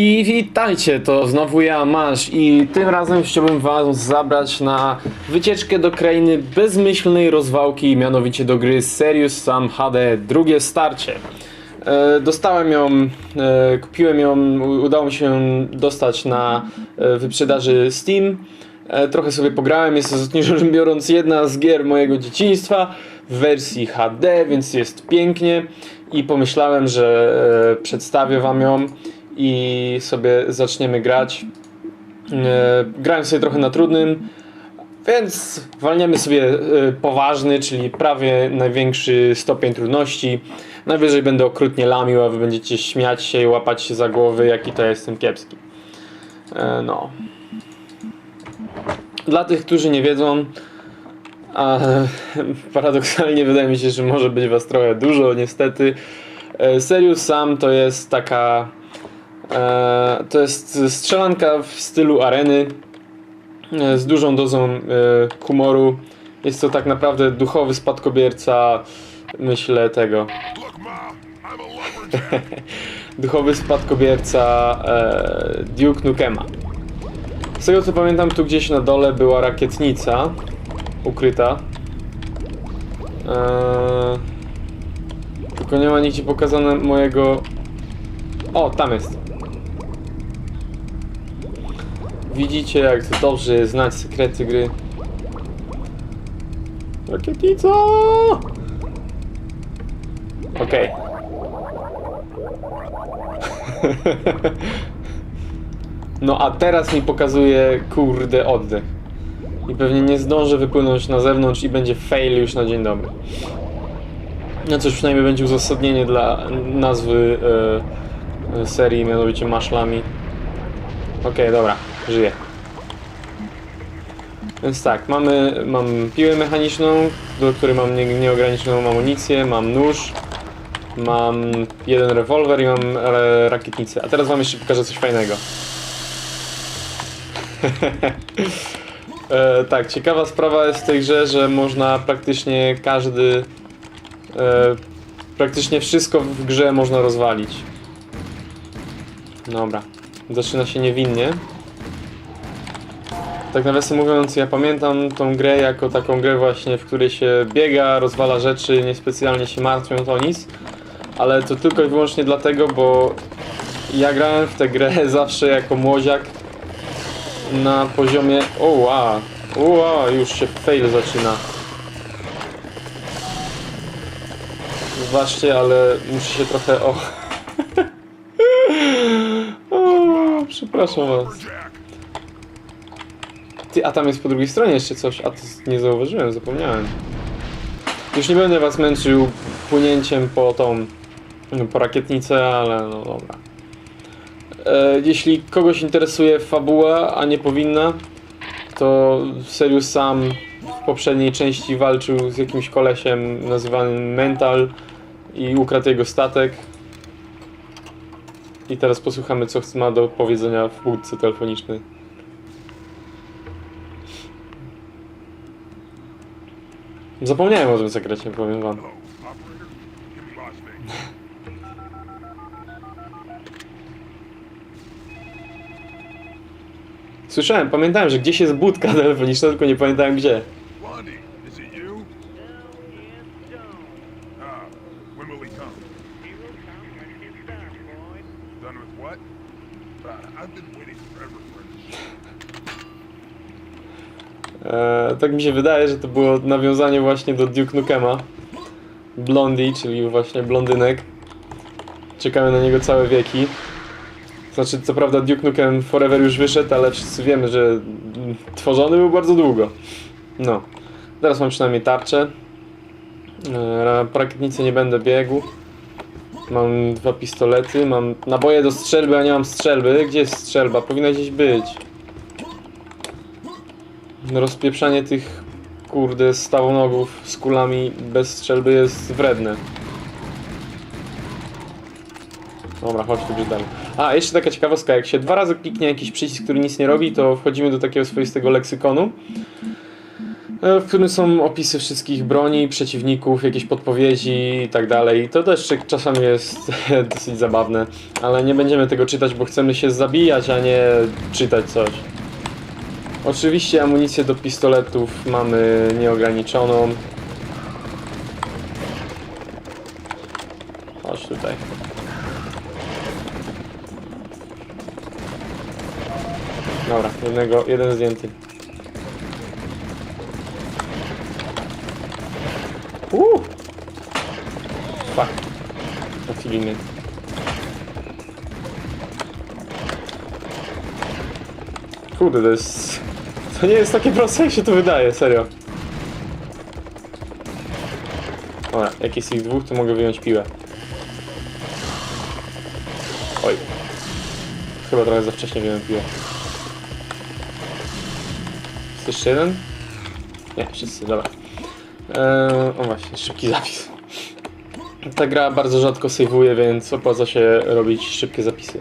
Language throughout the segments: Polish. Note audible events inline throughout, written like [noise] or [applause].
I witajcie, to znowu ja, Masz i tym razem chciałbym was zabrać na wycieczkę do krainy bezmyślnej rozwałki, mianowicie do gry Serious Sam HD, drugie starcie. E, dostałem ją, e, kupiłem ją, udało mi się dostać na e, wyprzedaży Steam. E, trochę sobie pograłem, jest to rzecz biorąc jedna z gier mojego dzieciństwa w wersji HD, więc jest pięknie i pomyślałem, że e, przedstawię wam ją i sobie zaczniemy grać. E, grałem sobie trochę na trudnym, więc walniemy sobie e, poważny, czyli prawie największy stopień trudności. Najwyżej będę okrutnie lamił, a wy będziecie śmiać się i łapać się za głowy, jaki to jestem kiepski. E, no. Dla tych, którzy nie wiedzą, a [laughs] paradoksalnie wydaje mi się, że może być was trochę dużo, niestety. Serious Sam to jest taka. E, to jest strzelanka w stylu areny e, z dużą dozą e, humoru. Jest to tak naprawdę duchowy spadkobierca, myślę, tego. [laughs] duchowy spadkobierca Duke Nukema. Z tego co pamiętam, tu gdzieś na dole była rakietnica ukryta. Eee, tylko nie ma nigdzie pokazane mojego. O, tam jest. Widzicie, jak to dobrze znać sekrety gry. Rakietnica! Okej. [laughs] No a teraz mi pokazuje kurde oddech. I pewnie nie zdążę wypłynąć na zewnątrz i będzie fail już na dzień dobry. No cóż, przynajmniej będzie uzasadnienie dla nazwy e, e, serii, mianowicie maszlami. Okej, dobra, żyję. Więc tak, mamy, mam piłę mechaniczną, do której mam nie, nieograniczoną amunicję, mam nóż, mam jeden rewolwer i mam e, rakietnicę. A teraz wam jeszcze pokażę coś fajnego. [laughs] E, tak, ciekawa sprawa jest w tej grze, że można praktycznie każdy. E, praktycznie wszystko w grze można rozwalić. Dobra, zaczyna się niewinnie. Tak nawiasem mówiąc, ja pamiętam tą grę jako taką grę właśnie, w której się biega, rozwala rzeczy, niespecjalnie się martwiąc o nic. Ale to tylko i wyłącznie dlatego, bo ja grałem w tę grę [laughs] zawsze jako młodziak na poziomie. O wow, wow, już się fail zaczyna. Zobaczcie, ale muszę się trochę. O. [laughs] o przepraszam was. Ty, a tam jest po drugiej stronie jeszcze coś, a to nie zauważyłem, zapomniałem. Już nie będę was męczył płynięciem po tą, po rakietnicę, ale no dobra. E, jeśli kogoś interesuje fabuła, a nie powinna, to Serious Sam w poprzedniej części walczył z jakimś kolesiem nazywanym Mental i ukradł jego statek. I teraz posłuchamy, co ma do powiedzenia w budce telefonicznej. Zapomniałem o tym sekrecie, powiem wam. Słyszałem, pamiętałem, że gdzieś jest budka [laughs] telefoniczna, tylko nie pamiętałem gdzie. Ah? Done with what? Uh, I've been waiting forever for Eee, tak mi się wydaje, że to było nawiązanie właśnie do Duke Nukema. Blondie, czyli właśnie blondynek. Czekamy na niego całe wieki. Znaczy, co prawda Duke Nukem Forever już wyszedł, ale wszyscy wiemy, że tworzony był bardzo długo. No. Teraz mam przynajmniej tarczę. Eee, po rakietnicy nie będę biegł. Mam dwa pistolety, mam naboje do strzelby, a nie mam strzelby. Gdzie jest strzelba? Powinna gdzieś być. Rozpieprzanie tych kurde stałonogów z kulami bez strzelby jest wredne. Dobra, chodź tu gdzieś dalej. A, jeszcze taka ciekawostka, jak się dwa razy kliknie jakiś przycisk, który nic nie robi, to wchodzimy do takiego swoistego leksykonu. e, w którym są opisy wszystkich broni, przeciwników, jakieś podpowiedzi i tak dalej. To też czasami jest [laughs] dosyć zabawne, ale nie będziemy tego czytać, bo chcemy się zabijać, a nie czytać coś. Oczywiście amunicję do pistoletów mamy nieograniczoną. Chodź tutaj. Dobra, jednego, jeden zdjęty. Uuu! Fuck. Trafili mnie. Kurde, to jest... To nie jest takie proste, jak się to wydaje, serio. Dobra, jak jest ich dwóch, to mogę wyjąć piłę. Oj. Chyba trochę za wcześnie wyjąłem piłę. Jest jeszcze jeden? Nie, wszyscy, dobra. Eee, o właśnie, szybki zapis. Ta gra bardzo rzadko sejwuje, więc opłaca się robić szybkie zapisy.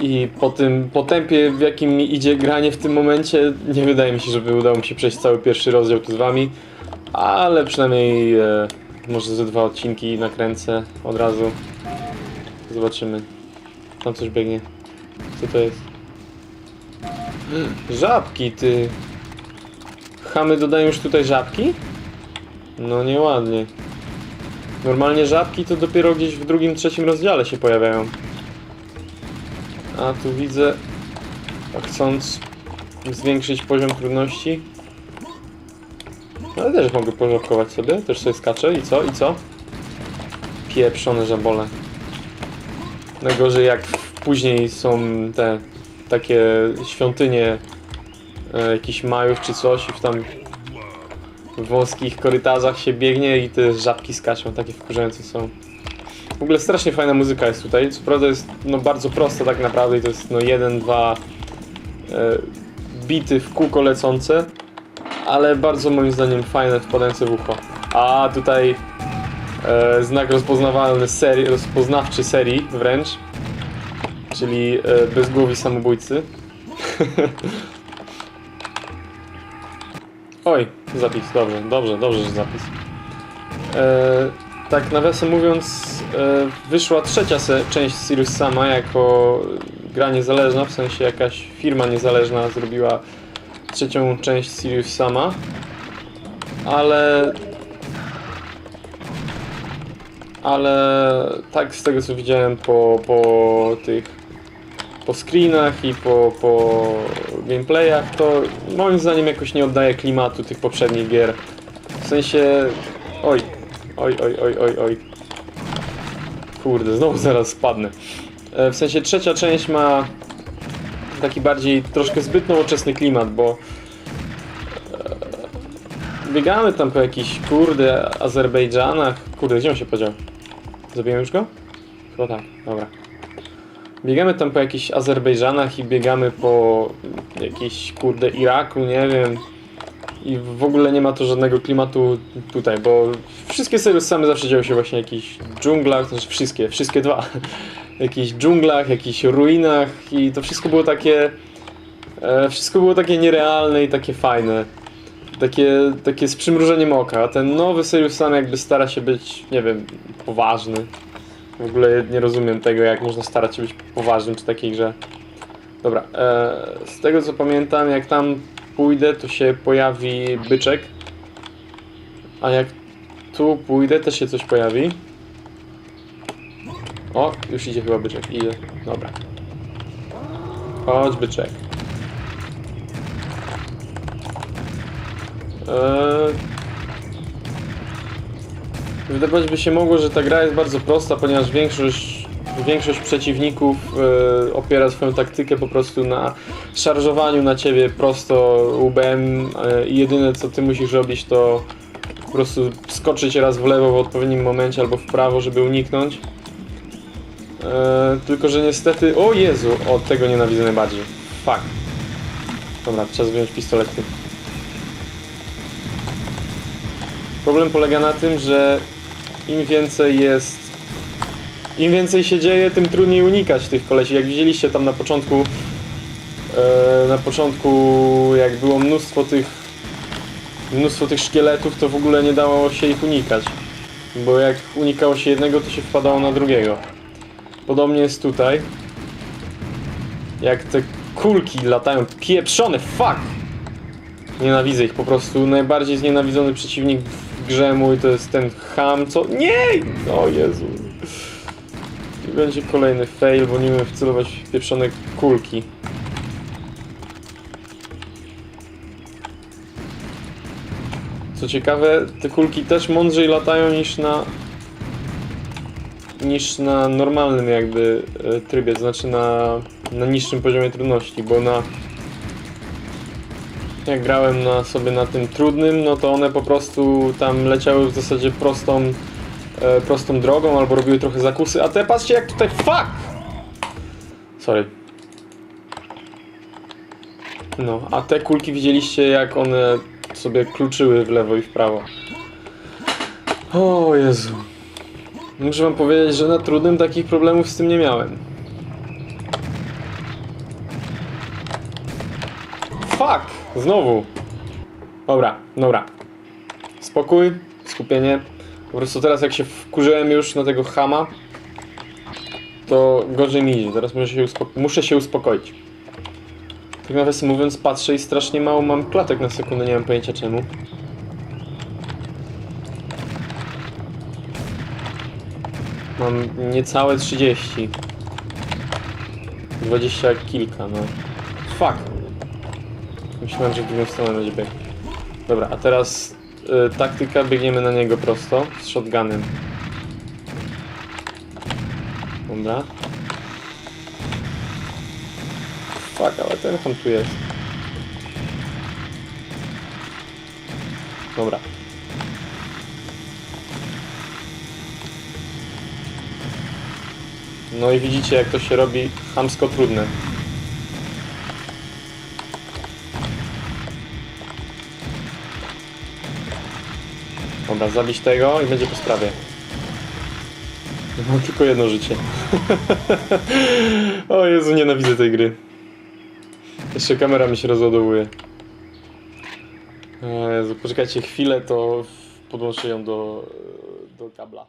I po tym po tempie, w jakim mi idzie granie w tym momencie, nie wydaje mi się, żeby udało mi się przejść cały pierwszy rozdział tu z wami. Ale przynajmniej e, może ze dwa odcinki nakręcę od razu. Zobaczymy. Tam coś biegnie. Co to jest? [gasps] Żabki, ty. Chamy dodają już tutaj żabki? No nieładnie. Normalnie żabki to dopiero gdzieś w drugim, trzecim rozdziale się pojawiają. A tu widzę, a chcąc zwiększyć poziom trudności. Ale też mogę pożabkować sobie, też sobie skaczę i co, i co? Pieprzone żabole. Najgorzej jak później są te takie świątynie e, jakichś majów czy coś i w tam wąskich korytarzach się biegnie i te żabki skaczą, takie wkurzające są. W ogóle strasznie fajna muzyka jest tutaj, co prawda jest no, bardzo prosta tak naprawdę i to jest no jeden, dwa e, bity w kółko lecące, ale bardzo moim zdaniem fajne, wpadające w ucho. A tutaj e, znak rozpoznawalny serii, rozpoznawczy serii wręcz, czyli e, bezgłowi samobójcy. [laughs] Oj, zapis, dobrze, dobrze, dobrze, że zapis. E, tak, nawiasem mówiąc, e, wyszła trzecia część Sirius Sama jako gra niezależna, w sensie jakaś firma niezależna zrobiła trzecią część Sirius Sama, ale ale tak z tego co widziałem po, po tych po screenach i po, po gameplayach, to moim zdaniem jakoś nie oddaje klimatu tych poprzednich gier. W sensie... Oj, oj, oj, oj, oj, oj. Kurde, znowu zaraz spadnę. E, W sensie trzecia część ma taki bardziej troszkę zbyt nowoczesny klimat, bo e, biegamy tam po jakichś kurde Azerbejdżanach. Kurde, gdzie on się podział? Zabiłem już go? Chyba tak, dobra. Biegamy tam po jakichś Azerbejdżanach i biegamy po jakiejś kurde Iraku, nie wiem. I w ogóle nie ma to żadnego klimatu tutaj, bo wszystkie same zawsze działy się właśnie w jakichś dżunglach, znaczy wszystkie, wszystkie dwa. W jakichś dżunglach, jakichś ruinach i to wszystko było takie... E, wszystko było takie nierealne i takie fajne. Takie, takie z przymrużeniem oka, a ten nowy Serious Sam jakby stara się być, nie wiem, poważny. W ogóle nie rozumiem tego, jak można starać się być poważnym przy takiej grze. Dobra, e, z tego co pamiętam, jak tam pójdę, to się pojawi byczek. A jak tu pójdę, też się coś pojawi. O, już idzie chyba byczek, idzie. Dobra. Chodź byczek. Eee, Wydawać by się mogło, że ta gra jest bardzo prosta, ponieważ większość, większość przeciwników e, opiera swoją taktykę po prostu na szarżowaniu na ciebie prosto UBM e, i jedyne co ty musisz robić to po prostu skoczyć raz w lewo w odpowiednim momencie albo w prawo, żeby uniknąć. E, tylko, że niestety... O Jezu! O, tego nienawidzę najbardziej. Fuck. Dobra, trzeba wyjąć pistolety. Problem polega na tym, że im więcej jest. Im więcej się dzieje, tym trudniej unikać tych kolesi. Jak widzieliście tam na początku. E, na początku, jak było mnóstwo tych mnóstwo tych szkieletów, to w ogóle nie dało się ich unikać. Bo jak unikało się jednego, to się wpadało na drugiego. Podobnie jest tutaj. Jak te kulki latają pieprzone, fuck! Nienawidzę ich po prostu. Najbardziej znienawidzony przeciwnik w grze mój to jest ten ham, co... Nie! O Jezu. Będzie kolejny fail, bo nie umiem wcelować w pieprzone kulki. Co ciekawe, te kulki też mądrzej latają niż na niż na normalnym jakby e, trybie, to znaczy na, na niższym poziomie trudności, bo na jak grałem na sobie na tym trudnym, no to one po prostu tam leciały w zasadzie prostą e, prostą drogą albo robiły trochę zakusy, a te patrzcie jak tutaj fuck! Sorry. No, a te kulki widzieliście jak one sobie kluczyły w lewo i w prawo. O Jezu. Muszę wam powiedzieć, że na trudnym takich problemów z tym nie miałem. Fuck! Znowu! Dobra, dobra. Spokój, skupienie. Po prostu teraz jak się wkurzyłem już na tego chama, to gorzej mi idzie. Teraz muszę się, muszę się uspokoić. Tak nawiasem mówiąc, patrzę i strasznie mało mam klatek na sekundę, nie mam pojęcia czemu. Mam niecałe 30. 20 kilka, no. Fuck! Myślałem, że w drugą stronę będzie. Dobra, a teraz y, taktyka, biegniemy na niego prosto z shotgunem. Dobra. Fuck, ale ten ham tu jest. Dobra. No i widzicie jak to się robi chamsko trudne. Dobra, zabić tego i będzie po sprawie. Mam tylko jedno życie. [laughs] o Jezu, nienawidzę tej gry. Jeszcze kamera mi się rozładowuje. Jezu, poczekajcie chwilę, to podłączę ją do, do kabla.